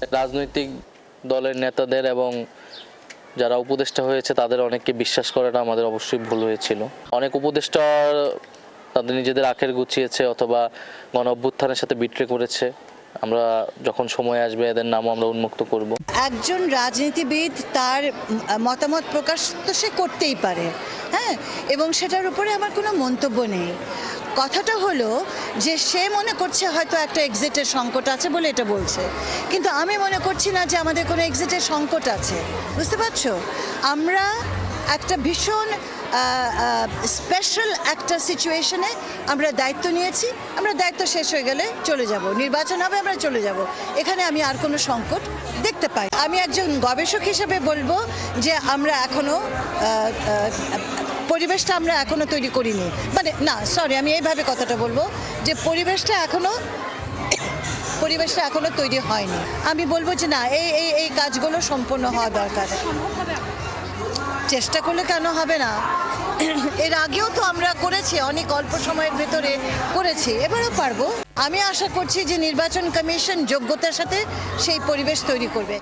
রাজনৈতিক দলের নেতাদের এবং যারা উপদেষ্টা হয়েছে, তাদের অনেককে বিশ্বাস করাটা আমাদের অবশ্যই ভুল হয়েছিল। অনেক উপদেষ্টা তাদের নিজেদের আখের গুছিয়েছে অথবা গণ অভ্যুত্থানের সাথে বিট্রে করেছে। আমরা যখন সময় আসবে, এদের নামও আমরা উন্মুক্ত করব। একজন রাজনীতিবিদ তার মতামত প্রকাশ তো সে করতেই পারে হ্যাঁ? এবং সেটার উপরে আমার কোনো মন্তব্য নেই। কথাটা হলো যে সে মনে করছে হয়তো একটা এক্সিটের সংকট আছে বলে এটা বলছে। কিন্তু আমি মনে করছি না যে আমাদের কোনো এক্সিটের সংকট আছে। বুঝতে পারছ? আমরা একটা ভীষণ স্পেশাল একটা সিচুয়েশনে আমরা দায়িত্ব নিয়েছি। আমরা দায়িত্ব শেষ হয়ে গেলে চলে যাব। নির্বাচন হবে, আমরা চলে যাব। এখানে আমি আর কোনো সংকট দেখতে পাই আমি একজন গবেষক হিসেবে বলব যে আমরা এখনও পরিবেশটা আমরা এখনও তৈরি করিনি। মানে না সরি আমি এইভাবে কথাটা বলব যে পরিবেশটা এখনও পরিবেশটা এখনও তৈরি হয়নি। আমি বলব যে না, এই এই এই কাজগুলো সম্পূর্ণ হওয়া দরকার। চেষ্টা করলে কেন হবে না? এর আগেও তো আমরা করেছি, অনেক অল্প সময়ের ভেতরে করেছি, এবারও পারব। আমি আশা করছি যে নির্বাচন কমিশন যোগ্যতার সাথে সেই পরিবেশ তৈরি করবে।